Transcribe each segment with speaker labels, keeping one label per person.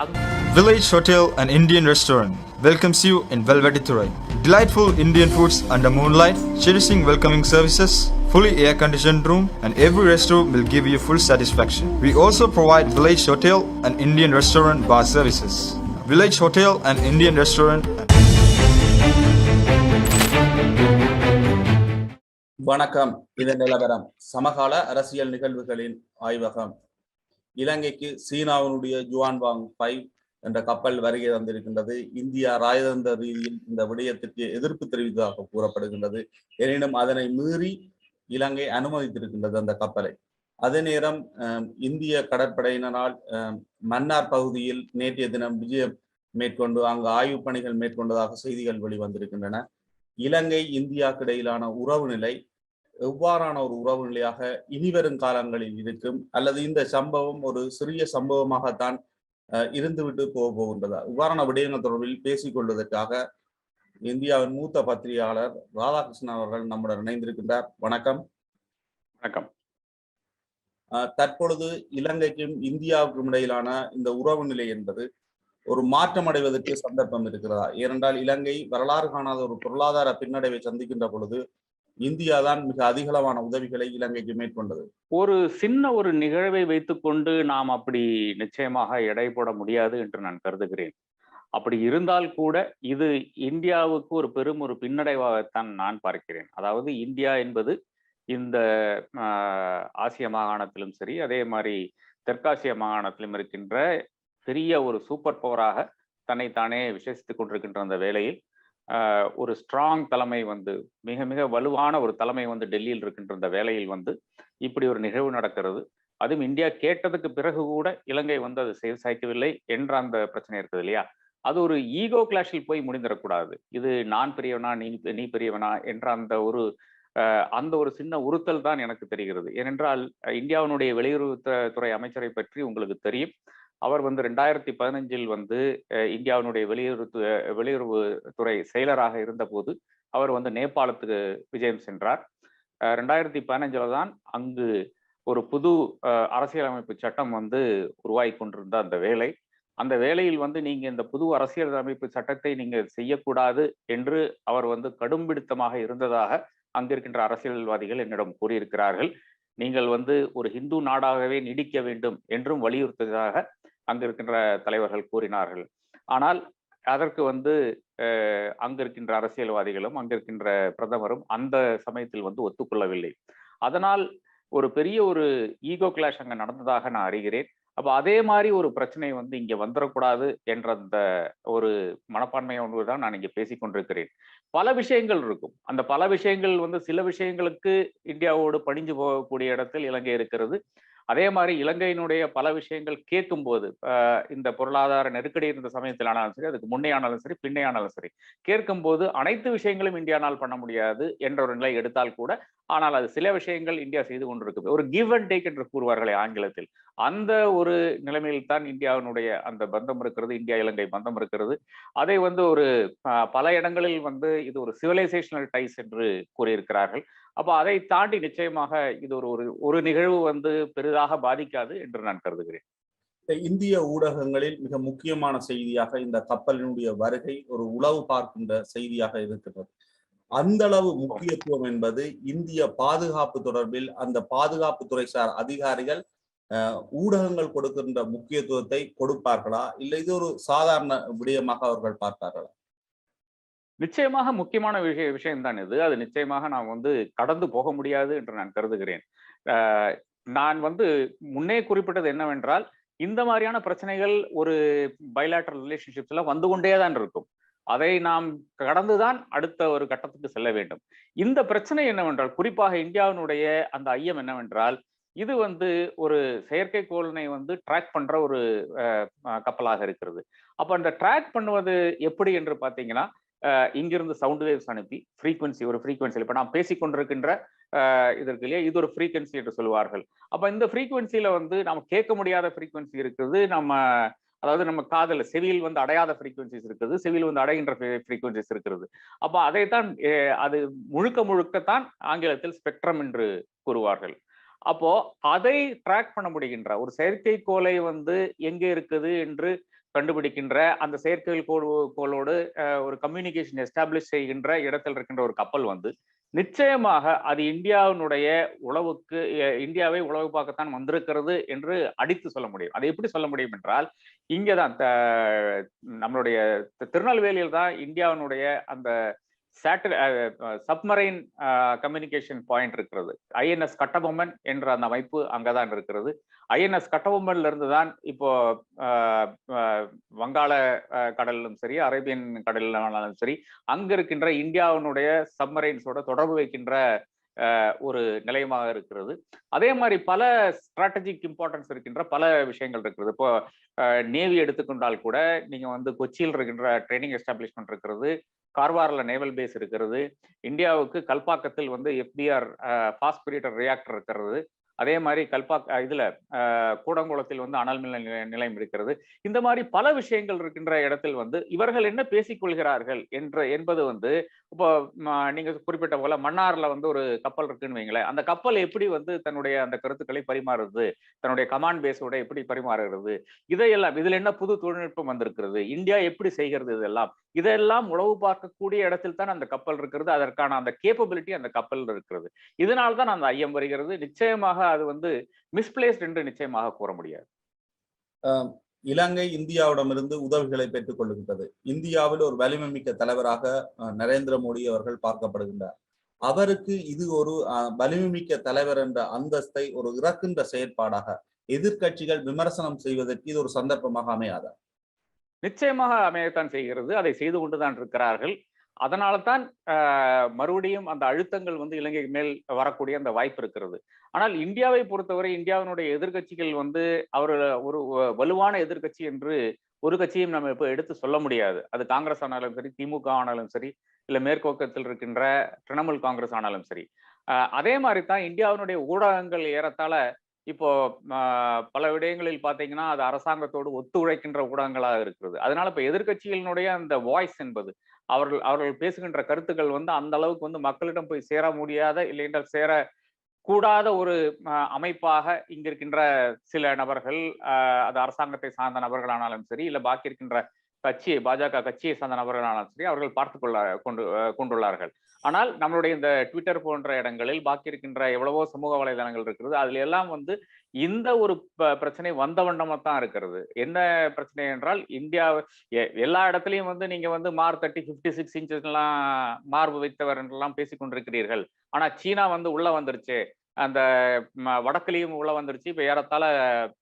Speaker 1: அது
Speaker 2: Village Hotel and Indian Restaurant welcomes you in Velvetiturai. Delightful Indian foods under moonlight, cherishing welcoming services, fully air-conditioned room, and every restaurant will give you full satisfaction. We also provide Village Hotel and Indian Restaurant bar services. Village Hotel and Indian Restaurant
Speaker 3: வணக்கம் இது நிலவரம் சமகால அரசியல் நிகழ்வுகளின் ஆய்வகம் இலங்கைக்கு சீனாவினுடைய Juan வாங் five என்ற கப்பல் வருகை தந்திருக்கின்றது. இந்தியா ராஜதந்திர ரீதியில் இந்த விடயத்திற்கு எதிர்ப்பு தெரிவித்ததாக கூறப்படுகின்றது. எனினும் அதனை மீறி இலங்கை அனுமதித்திருக்கின்றது அந்த கப்பலை. அதே நேரம் இந்திய கடற்படையினரால் மன்னார் பகுதியில் நேற்றைய தினம் விஜயம் மேற்கொண்டு அங்கு ஆய்வுப் பணிகள் மேற்கொண்டதாக செய்திகள் வெளிவந்திருக்கின்றன. இலங்கை இந்தியாவுக்கு இடையிலான உறவு நிலை எவ்வாறான ஒரு உறவு நிலையாக இனிவரும் காலங்களில் இருக்கும்? அல்லது இந்த சம்பவம் ஒரு சிறிய சம்பவமாகத்தான் இருந்துவிட்டு போக போகின்றதா? இவ்வாறான விடயங்கள் தொடர்பில் பேசிக் கொள்வதற்காக இந்தியாவின் மூத்த பத்திரிகையாளர் ராதாகிருஷ்ணன் அவர்கள் நம்முடன் இணைந்திருக்கின்றார். வணக்கம்.
Speaker 1: வணக்கம்.
Speaker 3: தற்பொழுது இலங்கைக்கும் இந்தியாவுக்கும் இடையிலான இந்த உறவு நிலை என்பது ஒரு மாற்றம் அடைவதற்கு சந்தர்ப்பம் இருக்கிறதா? ஏனென்றால் இலங்கை வரலாறு காணாத ஒரு பொருளாதார பின்னடைவை சந்திக்கின்ற பொழுது இந்தியா தான் மிக அதிகளவான உதவிகளை இலங்கைக்கு மேற்கொண்டது.
Speaker 1: ஒரு சின்ன ஒரு நிகழ்வை வைத்துக்கொண்டு நாம் அப்படி நிச்சயமாக எடை போட முடியாது என்று நான் கருதுகிறேன். அப்படி இருந்தால் கூட இது இந்தியாவுக்கு ஒரு பெரும் ஒரு பின்னடைவாகத்தான் நான் பார்க்கிறேன். அதாவது இந்தியா என்பது இந்த ஆசிய மாகாணத்திலும் சரி அதே மாதிரி தெற்காசிய மாகாணத்திலும் இருக்கின்ற பெரிய ஒரு சூப்பர் பவராக தன்னைத்தானே விசேஷித்துக் கொண்டிருக்கின்ற அந்த வேளையில் ஒரு ஸ்ட்ராங் தலைமை வந்து மிக மிக வலுவான ஒரு தலைமை வந்து டெல்லியில் இருக்கின்ற இந்த வேலையில் வந்து இப்படி ஒரு நிகழ்வு நடக்கிறது. அதுவும் இந்தியா கேட்டதுக்கு பிறகு கூட இலங்கை வந்து அது செய்து சாய்க்கவில்லை என்ற அந்த பிரச்சனை இருக்குது இல்லையா? அது ஒரு ஈகோ கிளாஷில் போய் முடிந்துடக்கூடாது. இது நான் பெரியவனா நீ நீ பெரியவனா என்ற அந்த ஒரு அஹ், அந்த ஒரு சின்ன உறுத்தல் தான் எனக்கு தெரிகிறது. ஏனென்றால் இந்தியாவினுடைய வெளியுறவு துறை அமைச்சரை பற்றி உங்களுக்கு தெரியும். அவர் வந்து ரெண்டாயிரத்தி பதினஞ்சில் வந்து இந்தியாவினுடைய வெளியுறவு வெளியுறவு துறை செயலராக இருந்தபோது அவர் வந்து நேபாளத்துக்கு விஜயம் சென்றார். அஹ், ரெண்டாயிரத்தி பதினஞ்சில் தான் அங்கு ஒரு புது அரசியலமைப்பு சட்டம் வந்து உருவாகி கொண்டிருந்த அந்த வேலை. அந்த வேலையில் வந்து நீங்க இந்த புது அரசியலமைப்பு சட்டத்தை நீங்க செய்யக்கூடாது என்று அவர் வந்து கடும்பிடித்தமாக இருந்ததாக அங்கிருக்கின்ற அரசியல்வாதிகள் என்னிடம் கூறியிருக்கிறார்கள். நீங்கள் வந்து ஒரு ஹிந்து நாடாகவே நீடிக்க வேண்டும் என்றும் வலியுறுத்துவதாக அங்கிருக்கின்ற தலைவர்கள் கூறினார்கள். ஆனால் அதற்கு வந்து அங்கிருக்கின்ற அரசியல்வாதிகளும் அங்கிருக்கின்ற பிரதமரும் அந்த சமயத்தில் வந்து ஒத்துக்கொள்ளவில்லை. அதனால் ஒரு பெரிய ஒரு ஈகோ கிளாஷ் அங்கே நடந்ததாக நான் அறிகிறேன். அப்ப அதே மாதிரி ஒரு பிரச்சனை வந்து இங்க வந்துடக்கூடாது என்ற அந்த ஒரு மனப்பான்மையோடு தான் நான் இங்க பேசிக் கொண்டிருக்கிறேன். பல விஷயங்கள் இருக்கும். அந்த பல விஷயங்கள் வந்து சில விஷயங்களுக்கு இந்தியாவோடு பணிஞ்சு போகக்கூடிய இடத்தில் இலங்கை இருக்கிறது. அதே மாதிரி இலங்கையினுடைய பல விஷயங்கள் கேட்கும் போது இந்த பொருளாதார நெருக்கடி இருந்த சமயத்தில் ஆனாலும் சரி அதுக்கு முன்னே ஆனாலும் சரி பின்னே ஆனாலும் சரி கேட்கும் போது அனைத்து விஷயங்களும் இந்தியானால் பண்ண முடியாது என்ற ஒரு நிலை எடுத்தால் கூட ஆனால் அது சில விஷயங்கள் இந்தியா செய்து கொண்டிருக்குது. ஒரு கிவ் அண்ட் டேக் என்று கூறுவார்களே ஆங்கிலத்தில். அந்த ஒரு நிலைமையில் தான் இந்தியாவினுடைய அந்த பந்தம் இருக்கிறது இந்தியா இலங்கை பந்தம் இருக்கிறது. அதை வந்து ஒரு பல இடங்களில் வந்து இது ஒரு சிவிலைசேஷனல் டைஸ் என்று கூறியிருக்கிறார்கள். அப்போ அதை தாண்டி நிச்சயமாக இது ஒரு ஒரு ஒரு நிகழ்வு வந்து பெரிதாக பாதிக்காது என்று நான் கருதுகிறேன்.
Speaker 3: இந்திய ஊடகங்களில் மிக முக்கியமான செய்தியாக இந்த கப்பலினுடைய வருகை ஒரு உளவு பார்க்கின்ற செய்தியாக இருக்கின்றது. அந்த அளவு முக்கியத்துவம் என்பது இந்திய பாதுகாப்பு தொடர்பில் அந்த பாதுகாப்பு துறை சார் அதிகாரிகள் ஊடகங்கள் கொடுக்கின்ற முக்கியத்துவத்தை கொடுப்பார்களா? இல்லை இது ஒரு சாதாரண விடயமாக அவர்கள் பார்ப்பார்களா?
Speaker 1: நிச்சயமாக முக்கியமான விஷய விஷயம்தான் இது. அது நிச்சயமாக நான் வந்து கடந்து போக முடியாது என்று நான் கருதுகிறேன். நான் வந்து முன்னே குறிப்பிட்டது என்னவென்றால் இந்த மாதிரியான பிரச்சனைகள் ஒரு பைலாட்டரல் ரிலேஷன்ஷிப்ஸ்ல வந்து கொண்டே தான் இருக்கும். அதை நாம் கடந்துதான் அடுத்த ஒரு கட்டத்துக்கு செல்ல வேண்டும். இந்த பிரச்சனை என்னவென்றால் குறிப்பாக இந்தியாவினுடைய அந்த ஐயம் என்னவென்றால் இது வந்து ஒரு செயற்கைக்கோளினை வந்து ட்ராக் பண்ற ஒரு கப்பலாக இருக்கிறது. அப்ப அந்த ட்ராக் பண்ணுவது எப்படி என்று பாத்தீங்கன்னா இங்கிருந்து சவுண்ட் வேவ்ஸ் அனுப்பி ஃப்ரீக்வன்சி ஒரு ஃப்ரீக்வன்சி இப்போ நான் பேசிக்கொண்டிருக்கின்ற இதற்கு இல்லையா இது ஒரு ஃப்ரீக்வன்சி என்று சொல்வார்கள் அப்போ இந்த ஃப்ரீக்வன்சியில் வந்து நம்ம கேட்க முடியாத ஃப்ரீக்வன்சி இருக்குது நம்ம அதாவது நம்ம காதல செவியில் வந்து அடையாத ஃப்ரீக்வன்சிஸ் இருக்குது செவியில் வந்து அடைகின்ற ஃப்ரீக்வன்சிஸ் இருக்கிறது அப்போ அதைத்தான் அது முழுக்க முழுக்கத்தான் ஆங்கிலத்தில் ஸ்பெக்ட்ரம் என்று கூறுவார்கள். அப்போ அதை ட்ராக் பண்ண முடிகின்ற ஒரு செயற்கைக்கோளை வந்து எங்கே இருக்குது என்று கண்டுபிடிக்கின்ற அந்த செயற்கைக்கோளோடு அஹ், ஒரு கம்யூனிகேஷன் எஸ்டாப்ளிஷ் செய்கின்ற இடத்தில் இருக்கின்ற ஒரு கப்பல் வந்து நிச்சயமாக அது இந்தியாவினுடைய உளவுக்கு இந்தியாவை உளவு பார்க்கத்தான் வந்திருக்கிறது என்று அடித்து சொல்ல முடியும். அதை எப்படி சொல்ல முடியும் என்றால் இங்கதான் த- நம்மளுடைய திருநெல்வேலியில் தான் இந்தியாவினுடைய அந்த சேட்டல் சப்மரைன் கம்யூனிகேஷன் பாயிண்ட் இருக்கிறது. ஐஎன்எஸ் கட்டபொம்மன் என்ற அந்த அமைப்பு அங்கதான் இருக்கிறது. ஐஎன்எஸ் கட்டபொம்மன்ல இருந்து தான் இப்போ uh, uh, வங்காள uh, கடலிலும் சரி அரேபியன் கடலிலும் சரி அங்க இருக்கின்ற இந்தியாவினுடைய சப்மரைன்ஸோட தொடர்பு வைக்கின்ற ஒரு நிலையமாக இருக்கிறது. அதே மாதிரி பல ஸ்ட்ராட்டஜிக் இம்பார்ட்டன்ஸ் இருக்கின்ற பல விஷயங்கள் இருக்கிறது. இப்போ நேவி எடுத்துக்கொண்டால் கூட நீங்கள் வந்து கொச்சியில் இருக்கின்ற ட்ரைனிங் எஸ்டாப்ளிஷ்மெண்ட் இருக்கிறது கார்வாரில் நேவல் பேஸ் இருக்கிறது இந்தியாவுக்கு கல்பாக்கத்தில் வந்து எஃபிஆர் ஃபாஸ்ட் பீரியட் ரியாக்டர் இருக்கிறது. அதே மாதிரி கல்பா இதுல கூடங்குளத்தில் வந்து அனல் மின் நிலையம் இருக்கிறது. இந்த மாதிரி பல விஷயங்கள் இருக்கின்ற இடத்தில் வந்து இவர்கள் என்ன பேசிக்கொள்கிறார்கள் என்ற என்பது வந்து இப்போ நீங்கள் நீங்க குறிப்பிட்ட போல மன்னார்ல வந்து ஒரு கப்பல் இருக்குன்னு வைங்களேன் அந்த கப்பல் எப்படி வந்து தன்னுடைய அந்த கருத்துக்களை பரிமாறுறது தன்னுடைய கமாண்ட் பேஸோட எப்படி பரிமாறுகிறது? இதையெல்லாம் இதுல என்ன புது தொழில்நுட்பம் வந்திருக்கிறது? இந்தியா எப்படி செய்கிறது இதெல்லாம்? இதெல்லாம் உளவு பார்க்கக்கூடிய இடத்தில் தான் அந்த கப்பல் இருக்கிறது. அதற்கான அந்த கேப்பபிலிட்டி அந்த கப்பல் இருக்கிறது. இதனால தான் அந்த ஐயம் வருகிறது. நிச்சயமாக அது வந்து மிஸ்பிளேஸ்ட் என்று நிச்சயமாக கூற முடியாது.
Speaker 3: இலங்கை இந்தியாவிடமிருந்து உதவிகளை பெற்றுக் கொள்கின்றது இந்தியாவில் ஒரு வலிமை மிக்க தலைவராக நரேந்திர மோடி அவர்கள் பார்க்கப்படுகின்றார். அவருக்கு இது ஒரு அஹ், வலிமை மிக்க தலைவர் என்ற அந்தஸ்தை ஒரு இறக்கின்ற செயற்பாடாக எதிர்க்கட்சிகள் விமர்சனம் செய்வதற்கு இது ஒரு சந்தர்ப்பமாக அமையாதா?
Speaker 1: நிச்சயமாக அமையத்தான் செய்கிறது. அதை செய்து கொண்டுதான் இருக்கிறார்கள். அதனால தான் மறுபடியும் அந்த அழுத்தங்கள் வந்து இலங்கை மேல் வரக்கூடிய அந்த வாய்ப்பு இருக்கிறது. ஆனால் இந்தியாவை பொறுத்தவரை இந்தியாவினுடைய எதிர்க்கட்சிகள் வந்து அவர் ஒரு வலுவான எதிர்க்கட்சி என்று ஒரு கட்சியும் நம்ம இப்போ எடுத்து சொல்ல முடியாது. அது காங்கிரஸ் ஆனாலும் சரி திமுக ஆனாலும் சரி இல்லை மேற்கோக்கத்தில் இருக்கின்ற திரிணாமுல் காங்கிரஸ் ஆனாலும் சரி. அதே மாதிரி தான் இந்தியாவினுடைய ஊடகங்கள் ஏறத்தாழ இப்போ பல விடயங்களில் பார்த்தீங்கன்னா அது அரசாங்கத்தோடு ஒத்துழைக்கின்ற ஊடகங்களாக இருக்கிறது. அதனால இப்போ எதிர்க்கட்சிகளினுடைய அந்த வாய்ஸ் என்பது அவர்கள் அவர்கள் பேசுகின்ற கருத்துக்கள் வந்து அந்த அளவுக்கு வந்து மக்களிடம் போய் சேர முடியாத இல்லை என்றால் சேர கூடாத ஒரு அமைப்பாக இங்கிருக்கின்ற சில நபர்கள் அது அரசாங்கத்தை சார்ந்த நபர்களானாலும் சரி இல்லை பாக்கி இருக்கின்ற கட்சியை பாஜக கட்சியை சார்ந்த நபர்களானாலும் சரி அவர்கள் பார்த்து கொள்ள கொண்டு கொண்டுள்ளார்கள். ஆனால் நம்மளுடைய இந்த ட்விட்டர் போன்ற இடங்களில் பாக்கி இருக்கின்ற எவ்வளவோ சமூக வலைதளங்கள் இருக்கிறது. அதுல எல்லாம் வந்து இந்த ஒரு ப- பிரச்சனை வந்த வண்ணமா தான் இருக்கிறது. என்ன பிரச்சனை என்றால் இந்தியா எ- எல்லா இடத்துலையும் வந்து நீங்க வந்து மார் தேர்ட்டி பிப்டி சிக்ஸ் இன்ச்சஸ் எல்லாம் மார்பு வைத்தவர் என்றெல்லாம் பேசிக்கொண்டிருக்கிறீர்கள் ஆனா சீனா வந்து உள்ள வந்துருச்சு. அந்த ம- வடக்குலயும் உள்ள வந்துருச்சு. இப்ப ஏறத்தாழ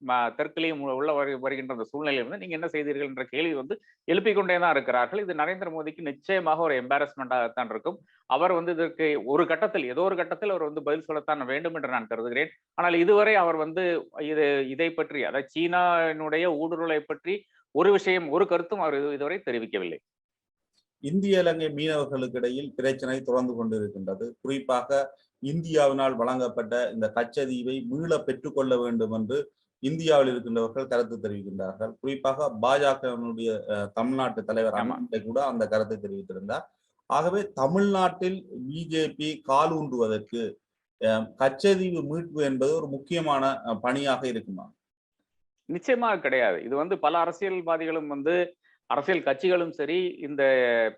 Speaker 1: ம- உள்ள வரு- வருகின்ற அந்த சூழ்நிலையில் வந்து நீங்க என்ன செய்தீர்கள் என்ற கேள்வி வந்து எழுப்பிக்கொண்டே தான் இருக்கிறார்கள். இது நரேந்திர மோடிக்கு நிச்சயமாக ஒரு எம்பாரஸ்மெண்டாகத்தான் இருக்கும். அவர் வந்து இதற்கு ஒரு கட்டத்தில் ஏதோ ஒரு கட்டத்தில் அவர் வந்து பதில் சொல்லத்தான் வேண்டும் என்று நான் கருதுகிறேன். ஆனால் இதுவரை அவர் வந்து இது இதை பற்றி அதாவது சீனாவினுடைய ஊடுருவலை பற்றி ஒரு விஷயம் ஒரு கருத்தும் அவர் இதுவரை தெரிவிக்கவில்லை.
Speaker 3: இந்திய இலங்கை மீனவர்களுக்கு இடையில் பிரச்சனை தொடர்ந்து கொண்டிருக்கின்றது. குறிப்பாக இந்தியாவினால் வழங்கப்பட்ட இந்த கச்சதீவை மீள பெற்றுக்கொள்ள வேண்டும் என்று இந்தியாவில் இருக்கின்றவர்கள் கருத்து தெரிவிக்கின்றார்கள். குறிப்பாக பாஜகவினுடைய தமிழ்நாட்டு தலைவர். அண்ணாமலை கூட அந்த கருத்தை தெரிவித்திருந்தார். ஆகவே தமிழ்நாட்டில் பிஜேபி காலூன்றுவதற்கு அஹ், கச்சதீவு மீட்பு என்பது ஒரு முக்கியமான பணியாக இருக்குமா?
Speaker 1: நிச்சயமாக கிடையாது. இது வந்து பல அரசியல்வாதிகளும் வந்து அரசியல் கட்சிகளும் சரி இந்த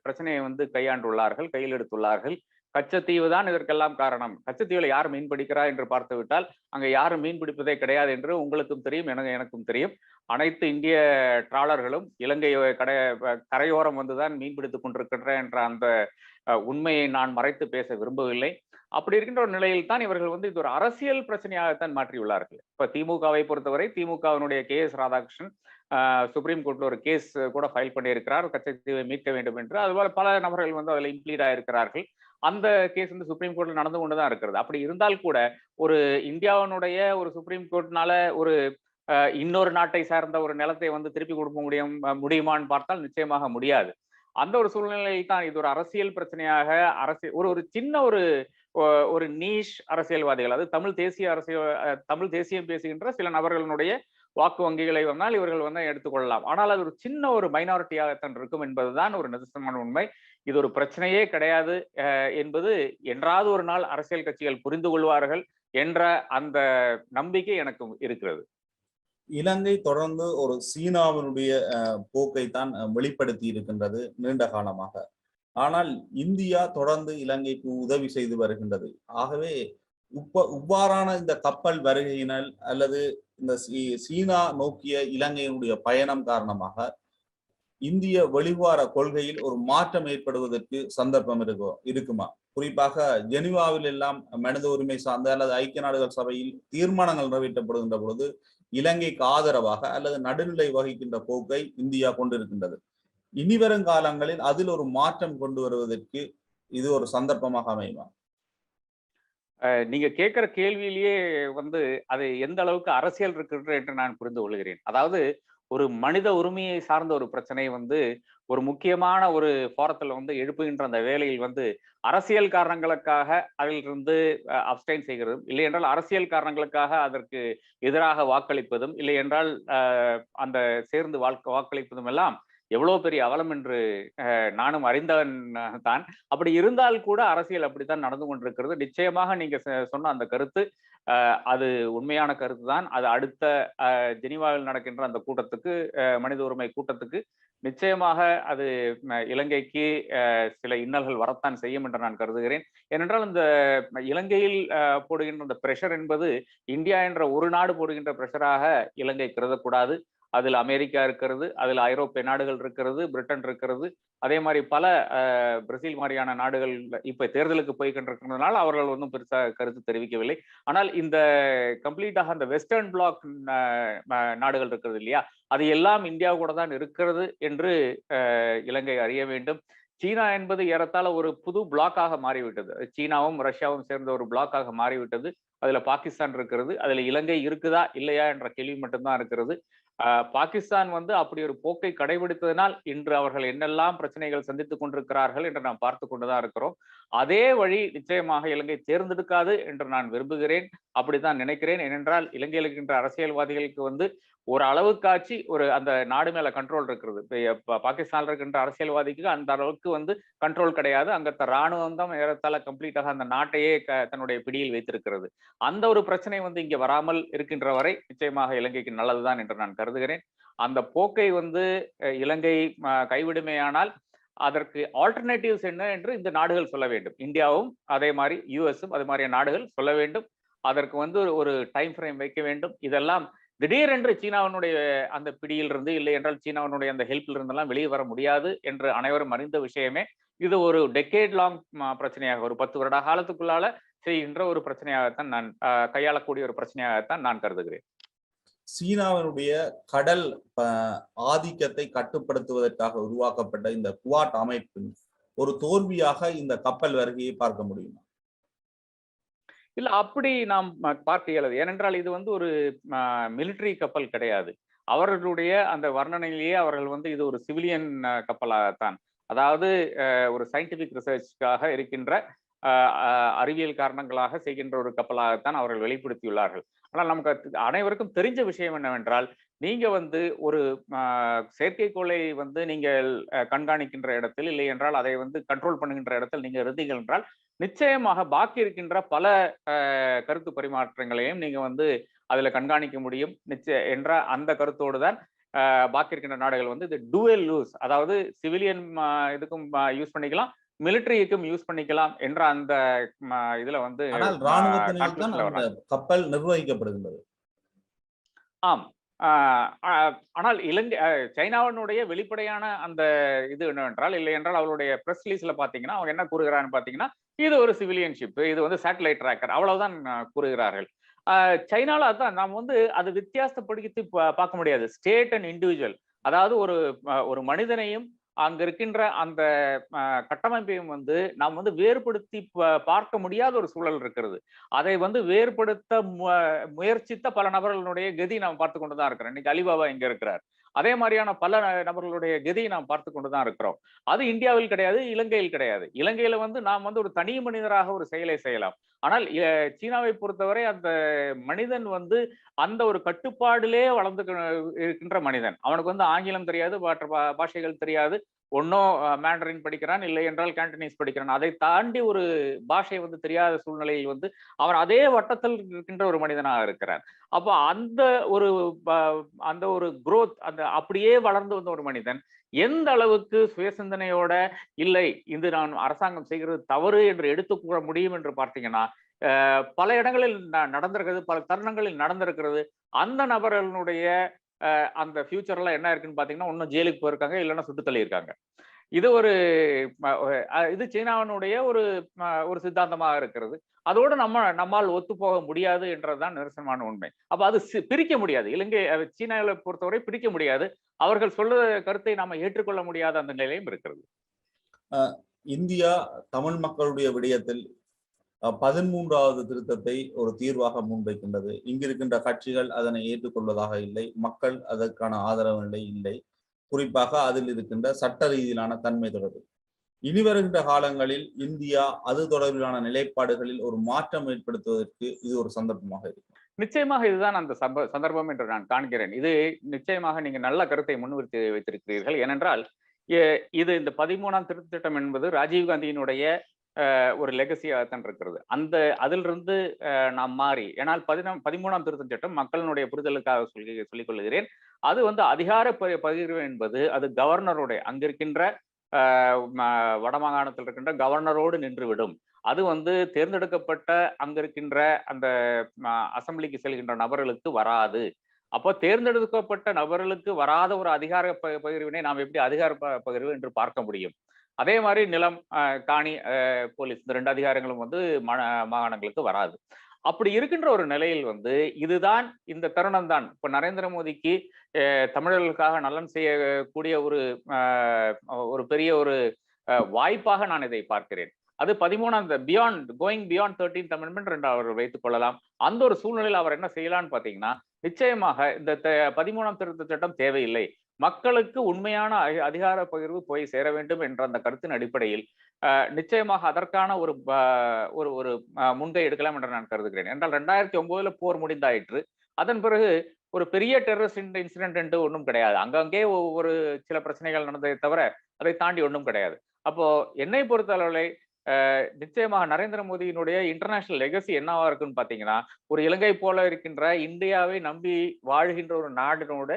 Speaker 1: பிரச்சனையை வந்து கையாண்டுள்ளார்கள் கையில் எடுத்துள்ளார்கள். கச்சத்தீவு தான் இதற்கெல்லாம் காரணம். கச்சத்தீவில் யார் மீன் பிடிக்கிறா என்று பார்த்துவிட்டால் அங்கே யாரும் மீன் பிடிப்பதே கிடையாது என்று உங்களுக்கும் தெரியும் எனக்கு எனக்கும் தெரியும். அனைத்து இந்திய டிராலர்களும் இலங்கை கடை கரையோரம் வந்துதான் மீன் பிடித்துக் கொண்டிருக்கின்ற என்ற அந்த உண்மையை நான் மறைத்து பேச விரும்பவில்லை. அப்படி இருக்கின்ற ஒரு நிலையில் தான் இவர்கள் வந்து இது ஒரு அரசியல் பிரச்சனையாகத்தான் மாற்றியுள்ளார்கள். இப்ப திமுகவை பொறுத்தவரை திமுகவினுடைய கே எஸ் ராதாகிருஷ்ணன் சுப்ரீம் கோர்ட்ல ஒரு கேஸ் கூட ஃபைல் பண்ணியிருக்கிறார். கச்சத்தீவை மீட்க வேண்டும் என்று. அதுபோல பல நபர்கள் வந்து அதில் இம்ப்ளீட் ஆயிருக்கிறார்கள். அந்த கேஸ் வந்து சுப்ரீம் கோர்ட்ல நடந்து கொண்டு தான் இருக்கிறது. அப்படி இருந்தால் கூட ஒரு இந்தியாவினுடைய ஒரு சுப்ரீம் கோர்ட்னால ஒரு இன்னொரு நாட்டை சார்ந்த ஒரு நிலத்தை வந்து திருப்பி கொடுக்க முடியும் முடியுமான்னு பார்த்தால் நிச்சயமாக முடியாது. அந்த ஒரு சூழ்நிலையில் தான் இது ஒரு அரசியல் பிரச்சனையாக அரசியல் ஒரு ஒரு சின்ன ஒரு ஒரு நீஷ் அரசியல்வாதிகள் அது தமிழ் தேசிய அரசியல் அஹ், தமிழ் தேசியம் பேசுகின்ற சில நபர்களுடைய வாக்கு வங்கிகளை வந்தால் இவர்கள் வந்து எடுத்துக்கொள்ளலாம். ஆனால் அது ஒரு சின்ன ஒரு மைனாரிட்டியாகத்தான் இருக்கும் என்பதுதான் ஒரு நிதர்சனமான உண்மை. இது ஒரு பிரச்சனையே கிடையாது அஹ், என்பது என்றாவது ஒரு நாள் அரசியல் கட்சிகள் புரிந்து கொள்வார்கள் என்ற அந்த நம்பிக்கை எனக்கு இருக்கிறது.
Speaker 3: இலங்கை தொடர்ந்து ஒரு சீனாவினுடைய அஹ், போக்கை தான் வெளிப்படுத்தி இருக்கின்றது நீண்ட காலமாக. ஆனால் இந்தியா தொடர்ந்து இலங்கைக்கு உதவி செய்து வருகின்றது. ஆகவே உப்ப இவ்வாறான இந்த கப்பல் வருகையினால் அல்லது இந்த சீ- சீனா நோக்கிய இலங்கையினுடைய பயணம் காரணமாக இந்திய வெளிவார கொள்கையில் ஒரு மாற்றம் ஏற்படுவதற்கு சந்தர்ப்பம் இருக்கோ இருக்குமா? குறிப்பாக ஜெனிவாவில் எல்லாம் மனித உரிமை சார்ந்த அல்லது ஐக்கிய நாடுகள் சபையில் தீர்மானங்கள் நிறைவேற்றப்படுகின்ற பொழுது இலங்கைக்கு ஆதரவாக அல்லது நடுநிலை வகிக்கின்ற போக்கை இந்தியா கொண்டிருக்கின்றது. இனி வரும் காலங்களில் அதில் ஒரு மாற்றம் கொண்டு வருவதற்கு இது ஒரு சந்தர்ப்பமாக அமையுமா?
Speaker 1: நீங்க கேட்கிற கேள்வியிலேயே வந்து அது எந்த அளவுக்கு அரசியல் இருக்குது என்று நான் புரிந்து கொள்கிறேன். அதாவது ஒரு மனித உரிமையை சார்ந்த ஒரு பிரச்சனை வந்து ஒரு முக்கியமான ஒரு போரத்தில் வந்து எழுப்புகின்ற அந்த வேலையில் வந்து அரசியல் காரணங்களுக்காக அதிலிருந்து அப்டைன் செய்கிறதும் இல்லை என்றால் அரசியல் காரணங்களுக்காக அதற்கு எதிராக வாக்களிப்பதும் இல்லை என்றால் அந்த சேர்ந்து வாழ்க்கை வாக்களிப்பதும் எல்லாம் எவ்வளவு பெரிய அவலம் என்று அஹ், நானும் அறிந்தவன் தான். அப்படி இருந்தால் கூட அரசியல் அப்படித்தான் நடந்து கொண்டிருக்கிறது. நிச்சயமாக நீங்க சொ- சொன்ன அந்த கருத்து அஹ், அது உண்மையான கருத்து தான். அது அடுத்த அஹ், நடக்கின்ற அந்த கூட்டத்துக்கு அஹ், மனித உரிமை கூட்டத்துக்கு நிச்சயமாக அது இலங்கைக்கு அஹ், சில இன்னல்கள் வரத்தான் செய்யும் என்று நான் கருதுகிறேன். ஏனென்றால் இந்த இலங்கையில் போடுகின்ற அந்த பிரஷர் என்பது இந்தியா என்ற ஒரு நாடு போடுகின்ற பிரஷராக இலங்கை கருதக்கூடாது. அதில் அமெரிக்கா இருக்கிறது அதில் ஐரோப்பிய நாடுகள் இருக்கிறது பிரிட்டன் இருக்கிறது. அதே மாதிரி பல அஹ், பிரேசில் மாதிரியான நாடுகள் இப்ப தேர்தலுக்கு போய் கொண்டிருக்கிறதுனால அவர்கள் ஒன்றும் பெருசாக கருத்து தெரிவிக்கவில்லை. ஆனால் இந்த கம்ப்ளீட்டாக அந்த வெஸ்டர்ன் பிளாக் நாடுகள் இருக்கிறது இல்லையா? அது எல்லாம் இந்தியா கூட தான் இருக்கிறது என்று அஹ், இலங்கை அறிய வேண்டும். சீனா என்பது ஏறத்தாழ ஒரு புது பிளாக்காக மாறிவிட்டது. சீனாவும் ரஷ்யாவும் சேர்ந்த ஒரு பிளாக்காக மாறிவிட்டது. அதுல பாகிஸ்தான் இருக்கிறது. அதுல இலங்கை இருக்குதா இல்லையா என்ற கேள்வி மட்டும்தான் இருக்கிறது. பாகிஸ்தான் வந்து அப்படி ஒரு போக்கை கடைபிடித்ததனால் இன்று அவர்கள் என்னெல்லாம் பிரச்சனைகள் சந்தித்துக் கொண்டிருக்கிறார்கள் என்று நாம் பார்த்து கொண்டுதான் இருக்கிறோம். அதே வழி நிச்சயமாக இலங்கை தேர்ந்தெடுக்காது என்று நான் விரும்புகிறேன். அப்படித்தான் நினைக்கிறேன். ஏனென்றால் இலங்கையில் இருக்கின்ற அரசியல்வாதிகளுக்கு வந்து ஒரு அளவுக்காச்சு ஒரு அந்த நாடு மேல கண்ட்ரோல் இருக்கிறது. பாகிஸ்தான் பாகிஸ்தான்ல இருக்கின்ற அரசியல்வாதிக்கு அந்த அளவுக்கு வந்து கண்ட்ரோல் கிடையாது. அங்க ராணுவம் தான் ஏறத்தால கம்ப்ளீட்டாக அந்த நாட்டையே க- தன்னுடைய பிடியில் வைத்திருக்கிறது. அந்த ஒரு பிரச்சனை வந்து இங்க வராமல் இருக்கின்ற வரை நிச்சயமாக இலங்கைக்கு நல்லதுதான் என்று நான் கருதுகிறேன். அந்த போக்கை வந்து இலங்கை கைவிடுமையானால் கைவிடுமேயானால் அதற்கு ஆல்டர்னேட்டிவ்ஸ் என்ன என்று இந்த நாடுகள் சொல்ல வேண்டும். இந்தியாவும் அதே மாதிரி யூஎஸும் அது மாதிரியான நாடுகள் சொல்ல வேண்டும். அதற்கு வந்து ஒரு- ஒரு டைம் ஃப்ரேம் வைக்க வேண்டும். இதெல்லாம் திடீரென்று சீனாவினுடைய அந்த பிடியில் இருந்து இல்லை என்றால் சீனாவினுடைய அந்த ஹெல்ப்ல இருந்தெல்லாம் வெளியே வர முடியாது என்று அனைவரும் அறிந்த விஷயமே இது ஒரு டெக்கேட் லாங் பிரச்சனையாக ஒரு பத்து வருட காலத்துக்குள்ளால செய்கின்ற ஒரு பிரச்சனையாகத்தான் நான் கையாளக்கூடிய ஒரு பிரச்சனையாகத்தான் நான் கருதுகிறேன்.
Speaker 3: சீனாவினுடைய கடல் ஆதிக்கத்தை கட்டுப்படுத்துவதற்காக உருவாக்கப்பட்ட இந்த குவாட் அமைப்பின் ஒரு தோல்வியாக இந்த கப்பல் வருகையை பார்க்க முடியுமா?
Speaker 1: இல்ல அப்படி நாம் பார்க்க இயலாது. ஏனென்றால் இது வந்து ஒரு மிலிட்டரி கப்பல் கிடையாது. அவர்களுடைய அந்த வர்ணனையிலேயே அவர்கள் வந்து இது ஒரு சிவிலியன் கப்பலாகத்தான். அதாவது ஒரு சயின்டிபிக் ரிசர்ச்காக இருக்கின்ற அறிவியல் காரணங்களாக செய்கின்ற ஒரு கப்பலாகத்தான் அவர்கள் வெளிப்படுத்தியுள்ளார்கள். ஆனால் நமக்கு அனைவருக்கும் தெரிஞ்ச விஷயம் என்னவென்றால் நீங்க வந்து ஒரு செயற்கைக்கோளை வந்து நீங்கள் கண்காணிக்கின்ற இடத்தில் இல்லை என்றால் அதை வந்து கண்ட்ரோல் பண்ணுகின்ற இடத்தில் நீங்க இருந்தீங்க என்றால் நிச்சயமாக பாக்கி இருக்கின்ற பல கருத்து பரிமாற்றங்களையும் நீங்க வந்து அதுல கண்காணிக்க முடியும். நிச்சய என்ற அந்த கருத்தோடு தான் பாக்கி இருக்கின்ற நாடுகள் வந்து இது டூவல் யூஸ் அதாவது சிவிலியன் இதுக்கும் யூஸ் பண்ணிக்கலாம் மிலிட்டரிக்கும் யூஸ் பண்ணிக்கலாம் என்ற அந்த இதுல வந்து.
Speaker 3: கப்பல் நிர்வகிக்கப்படுகின்றது.
Speaker 1: ஆம். ஆனால் இலங்கை சைனாவினுடைய வெளிப்படையான அந்த இது என்னவென்றால் இல்லை என்றால் அவளுடைய பிரஸ் ரிலீஸ்ல பாத்தீங்கன்னா அவங்க என்ன கூறுகிறான்னு பாத்தீங்கன்னா இது ஒரு சிவிலியன்ஷிப் இது வந்து சேட்டலைட் ட்ராக்கர் அவ்வளவுதான் கூறுகிறார்கள். சைனால அதான் நாம் வந்து அது வித்தியாசப்படுத்தி பா- பார்க்க முடியாது. ஸ்டேட் அண்ட் இண்டிவிஜுவல் அதாவது ஒரு ஒரு மனிதனையும் அங்க இருக்கின்ற அந்த கட்டமைப்பையும் வந்து நாம் வந்து வேறுபடுத்தி பார்க்க முடியாத ஒரு சூழல் இருக்கிறது. அதை வந்து வேறுபடுத்த மு- முயற்சித்த பல நபர்களுடைய கதி நாம் பார்த்து கொண்டுதான் இருக்கிறோம். இன்னைக்கு அலிபாபா இங்க இருக்கிறார். அதே மாதிரியான பல ந- நபர்களுடைய கதியை நாம் பார்த்து கொண்டுதான் இருக்கிறோம். அது இந்தியாவில் கிடையாது இலங்கையில் கிடையாது. இலங்கையில வந்து நாம் வந்து ஒரு தனி மனிதராக ஒரு செயலை செய்யலாம். ஆனால் சீனாவை பொறுத்தவரை அந்த மனிதன் வந்து அந்த ஒரு கட்டுப்பாடிலே வளர்ந்து இருக்கின்ற மனிதன். அவனுக்கு வந்து ஆங்கிலம் தெரியாது மற்ற பா- பாஷைகள் தெரியாது. ஒன்றும் மேண்டரின் படிக்கிறான் இல்லை என்றால் கேண்டனீஸ் படிக்கிறான். அதை தாண்டி ஒரு பாஷை வந்து தெரியாத சூழ்நிலையில் வந்து அவன் அதே வட்டத்தில் இருக்கின்ற ஒரு மனிதனாக இருக்கிறான் அப்போ அந்த ஒரு ப- அந்த ஒரு குரோத் அந்த அப்படியே வளர்ந்து வந்த ஒரு மனிதன் எந்த அளவுக்கு சுயசிந்தனையோட இல்லை இது நான் அரசாங்கம் செய்கிறது தவறு என்று எடுத்துக்கூட முடியும் என்று பார்த்தீங்கன்னா பல இடங்களில் ந- நடந்திருக்கிறது பல தருணங்களில் நடந்திருக்கிறது. அந்த நபர்களுடைய அந்த ஃபியூச்சர்லாம் என்ன இருக்குன்னு பாத்தீங்கன்னா ஒன்னும் ஜெயிலுக்கு போயிருக்காங்க இல்லைன்னா சுட்டு தள்ளியிருக்காங்க. இது ஒரு இது சீனாவினுடைய ஒரு ஒரு சித்தாந்தமாக இருக்கிறது. அதோடு நம்ம நம்மால் ஒத்து போக முடியாது என்றதுதான் நிரசனமான உண்மை. அப்ப அது பிரிக்க முடியாது. இலங்கை சீனாவை பொறுத்தவரை பிரிக்க முடியாது. அவர்கள் சொல்ற கருத்தை நாம ஏற்றுக்கொள்ள முடியாத அந்த நிலையும் இருக்கிறது.
Speaker 3: இந்தியா தமிழ் மக்களுடைய விடயத்தில் பதிமூன்றாவது திருத்தத்தை ஒரு தீர்வாக முன்வைக்கின்றது. இங்கிருக்கின்ற கட்சிகள் அதனை ஏற்றுக்கொள்வதாக இல்லை. மக்கள் அதற்கான ஆதரவு நிலை இல்லை. குறிப்பாக அதில் இருக்கின்ற சட்ட ரீதியிலான தன்மை தொடர்பு. இனி வருகின்ற காலங்களில் இந்தியா அது தொடர்பிலான நிலைப்பாடுகளில் ஒரு மாற்றம் ஏற்படுத்துவதற்கு இது ஒரு சந்தர்ப்பமாக இருக்கும்.
Speaker 1: நிச்சயமாக இதுதான் அந்த சம்ப சந்தர்ப்பம் என்று நான் காண்கிறேன். இது நிச்சயமாக நீங்க நல்ல கருத்தை முன்னிறுத்தி வைத்திருக்கிறீர்கள். ஏனென்றால் இது இந்த பதிமூணாம் திருத்த திட்டம் என்பது ராஜீவ்காந்தியினுடைய ஒரு லெகசியாகத்தான் இருக்கிறது. அந்த அதிலிருந்து அஹ், நாம் மாறி ஏனால் பதினாம் பதிமூணாம் திருத்தம் சட்டம் மக்களினுடைய புரிதலுக்காக சொல்லி சொல்லிக் கொள்கிறேன் அது வந்து அதிகார ப- பகிர்வு என்பது அது கவர்னருடைய அங்கிருக்கின்ற அஹ், வடமாகாணத்தில் இருக்கின்ற கவர்னரோடு நின்றுவிடும். அது வந்து தேர்ந்தெடுக்கப்பட்ட அங்கிருக்கின்ற அந்த அசம்பிளிக்கு அசெம்பிளிக்கு செல்கின்ற நபர்களுக்கு வராது. அப்போ தேர்ந்தெடுக்கப்பட்ட நபர்களுக்கு வராத ஒரு அதிகார ப- பகிர்வினை நாம் எப்படி அதிகார ப- பகிர்வு என்று பார்க்க முடியும்? அதே மாதிரி நிலம் அஹ், காணி போலீஸ் இந்த ரெண்டு அதிகாரங்களும் வந்து மாகாணங்களுக்கு வராது. அப்படி இருக்கின்ற ஒரு நிலையில் வந்து இதுதான் இந்த தருணம் தான். இப்போ நரேந்திர மோடிக்கு தமிழர்களுக்காக நலன் செய்யக்கூடிய ஒரு ஒரு பெரிய ஒரு அஹ், வாய்ப்பாக நான் இதை பார்க்கிறேன். அது பதிமூணாம் beyond going beyond thirteen amendment ரெண்டு அவர் வைத்துக் கொள்ளலாம். அந்த ஒரு சூழ்நிலையில் அவர் என்ன செய்யலாம்னு பாத்தீங்கன்னா நிச்சயமாக இந்த த- பதிமூணாம் திருத்த சட்டம் தேவையில்லை. மக்களுக்கு உண்மையான அதிகார பகிர்வு போய் சேர வேண்டும் என்ற அந்த கருத்தின் அடிப்படையில் நிச்சயமாக அதற்கான ஒரு ஒரு ஒரு முன்கை எடுக்கலாம் என்று நான் கருதுகிறேன். என்றால் ரெண்டாயிரத்தி ஒன்பதுல போர் முடிந்தாயிற்று. அதன் பிறகு ஒரு பெரிய டெரரிஸ்ட் இன்சிடென்ட் என்று ஒன்றும் கிடையாது. அங்கங்கே ஒவ்வொரு சில பிரச்சனைகள் நடந்ததை தவிர அதை தாண்டி ஒன்றும் கிடையாது. அப்போ என்னை பொறுத்தளவில் நிச்சயமாக நரேந்திர மோடியினுடைய இன்டர்நேஷனல் லெகசி என்னவா இருக்குன்னு பாத்தீங்கன்னா ஒரு இலங்கை போல இருக்கின்ற இந்தியாவை நம்பி வாழ்கின்ற ஒரு நாடினோட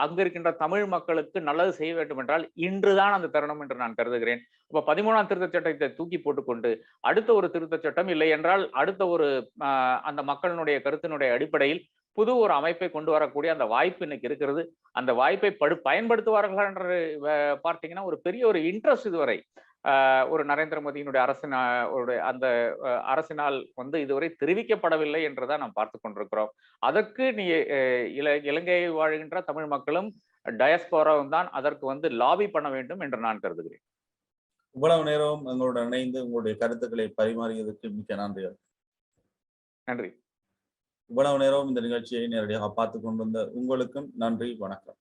Speaker 1: அங்க இருக்கின்ற தமிழ் மக்களுக்கு நல்லது செய்ய வேண்டும் என்றால் இன்றுதான் அந்த தருணம் என்று நான் கருதுகிறேன். இப்ப பதிமூணாம் திருத்தச் சட்டத்தை தூக்கி போட்டுக்கொண்டு அடுத்த ஒரு திருத்தச் சட்டம் இல்லை என்றால் அடுத்த ஒரு அஹ், அந்த மக்களினுடைய கருத்தினுடைய அடிப்படையில் புது ஒரு அமைப்பை கொண்டு வரக்கூடிய அந்த வாய்ப்பு இன்னைக்கு இருக்கிறது. அந்த வாய்ப்பை படு பயன்படுத்துவார்கள் என்று பார்த்தீங்கன்னா ஒரு பெரிய ஒரு இன்ட்ரெஸ்ட் இதுவரை. ஒரு நரேந்திர மோடியினுடைய அரசினுடைய அந்த அரசினால் வந்து இதுவரை தெரிவிக்கப்படவில்லை என்றுதான் நாம் பார்த்து கொண்டிருக்கிறோம். அதற்கு நீ இல இலங்கையை வாழ்கின்ற தமிழ் மக்களும் டயஸ்போராவும் தான் அதற்கு வந்து லாபி பண்ண வேண்டும் என்று நான் கருதுகிறேன்.
Speaker 3: இவ்வளவு நேரம் எங்களுடன் இணைந்து உங்களுடைய கருத்துக்களை பரிமாறியதற்கு மிக்க நன்றிகள்
Speaker 1: நன்றி.
Speaker 3: இவ்வளவு நேரம் இந்த நிகழ்ச்சியை நேரடியாக பார்த்து கொண்டிருந்த உங்களுக்கும் நன்றி வணக்கம்.